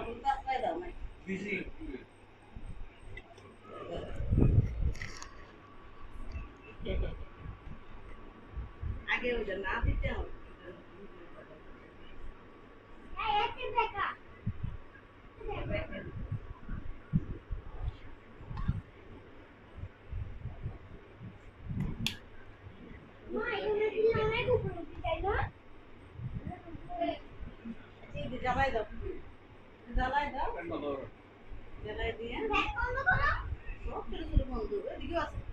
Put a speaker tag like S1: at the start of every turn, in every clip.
S1: তুমি কাজটাই দাও না আগে ওটা না দিতে হবে জ্বালাই দাও। জ্বালাই দাও জ্বালাই দিয়ে। সব ছোট ছোট বন্ধু এদিকেও আছে।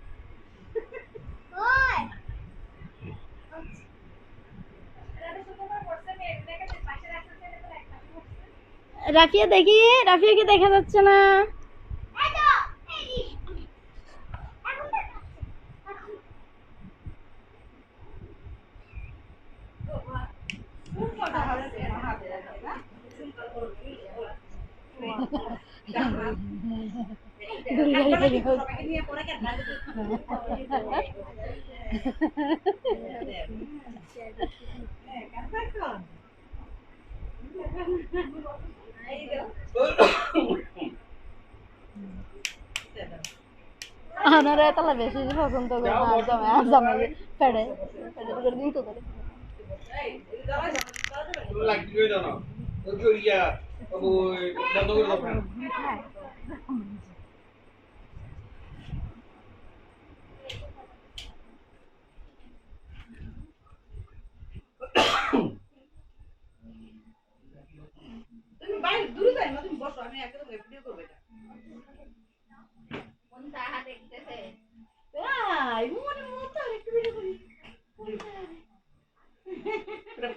S2: রাফিয়া দেখি রাফিয়াকে দেখা যাচ্ছে না। আমার তাহলে বেশি পছন্দ করে না পেড়ে পেড়ে করে দিন তো করে
S3: বন্ধ করে দাও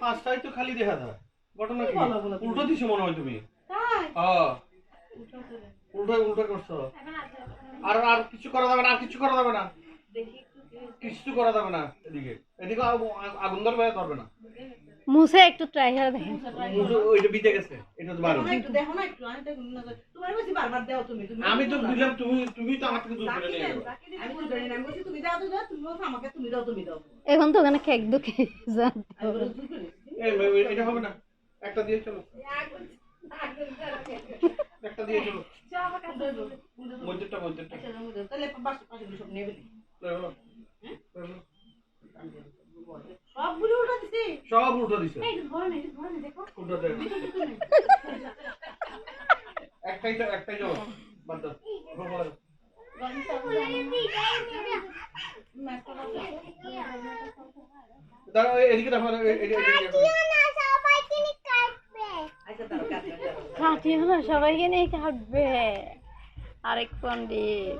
S3: পাঁচটাই তো খালি দেখা যায় ঘটনা কি। উল্টো দিছো মনে হয় তুমি। হ্যাঁ উল্টো উল্টো করছ। আর আর কিছু করা যাবে না আর কিছু করা যাবে না। কিছু করা যাবে না এদিকে। এদিকে আগুন- ধরবে ধরবে না।
S2: মুছে একটু ট্রাই করে দেখেন।
S3: ওইটা বিতে গেছে। এটা তো বারো
S1: একটু দেখো না একটু আমি তো তোমার বেশি বারবার দাও তুমি তুমি
S3: আমি তো দিলাম তুমি তুমি তো আমার থেকে দূর করে নিয়ে গেলো।
S1: আমি তো জানি না আমি বলছি তুমি দাও তো দাও তুমি বলছো আমাকে তুমি দাও তুমি দাও।
S2: এখন তো ওখানে কেক দুকে
S3: এই, এটা হবে না। একটা দিয়ে চলো। একটা দিয়ে চলো।
S1: আমি দাও। তাহলে পাশে সব নেবে সবগুলো উঠা দিছি।
S3: সব দিছে।
S1: দেখো।
S3: একটাই তো একটাই যাও বাদ দাও। দাঁড়াও এদিকে দেখো এই- এই- এই- এই- এই-
S1: আচ্ছা দাঁড়াও, কাজ করো,
S2: না সবাইকে নিয়ে কাটবে আরেক পন্ডিত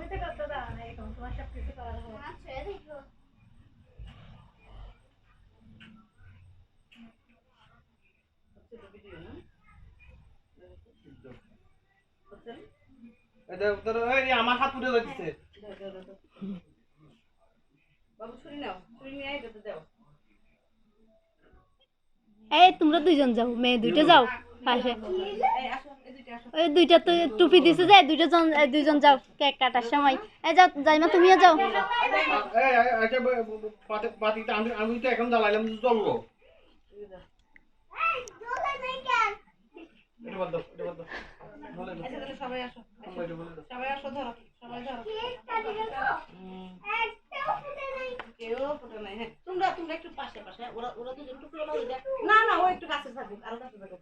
S3: এই
S2: তোমরা দুইজন যাও মেয়ে দুইটা যাও। পাশে ওই দুইটা তো টুপি দিছে যে দুইটা জন দুইজন যাও কেক কাটার সময়। এই যাও যাইমা তুমিও যাও।
S3: আমি তো এখন জ্বালাইলাম জ্বলবো। এটা বাদ দাও এটা বাদ দাও। বলে দাও
S1: আচ্ছা তাহলে সবাই আসো
S3: আমরা এটা বলে দাও
S1: সবাই আসো ধরো সবাই ধরো। কেউ ফোটো নাই হ্যাঁ। তোমরা তোমরা একটু পাশে পাশে ওরা ওরা দুজন একটু না না ও একটু কাছে থাকুক আরও কাছে থাকুক।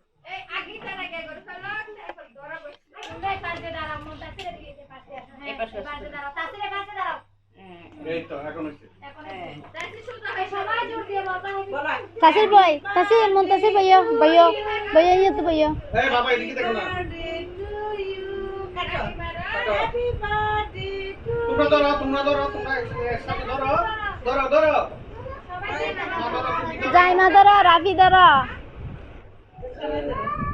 S2: তাসির ভাই তাসির মন তাসির ভাইয়া ভাইয়া ভাইয়া ইয়ে তো ভাইয়া।
S3: এই বাবা এদিকে দেখো না। তোমরা ধরো তোমরা ধরো তোমরা একসাথে ধরো। ধরো ধরো। মা বাবা ধরো।
S2: যাইমা ধরো রাফি ধরো।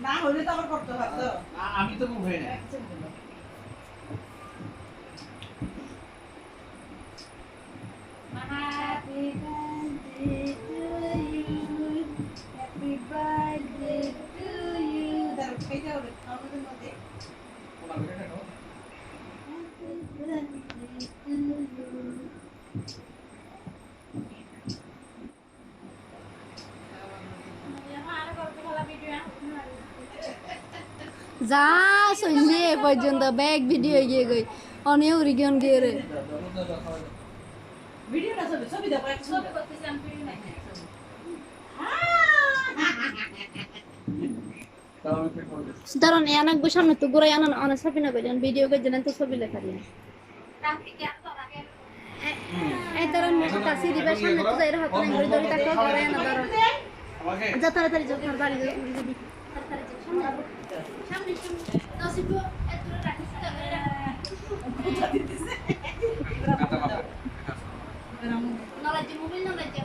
S1: না হলে তো আবার করতে হবে তো।
S3: আ- আমি তো খুব হয়ে না
S2: Happy birthday to you. Happy birthday to you.
S1: দাঁড়াও, খাইতে হবে, আমাদের মধ্যে।
S3: ওনার এটা নাও।
S2: Happy birthday to you. যা শুনলি এ পর্যন্ত ব্যাগ ভিডিও গিয়ে গই। অনেক উড়িগন গিয়ে রে ধরুন এনাক বসে সামনে তো গোড়াই আনান অনেক ছবি না করেন ভিডিও করে জানেন তো ছবি লেখা দিয়ে এই ধরুন কাছে দিবা সামনে তো যাই হাত নাই ঘড়ি ধরে তাকে করে না ধরুন। যা তাড়াতাড়ি বাড়ি
S1: মোবাইল নাম্বার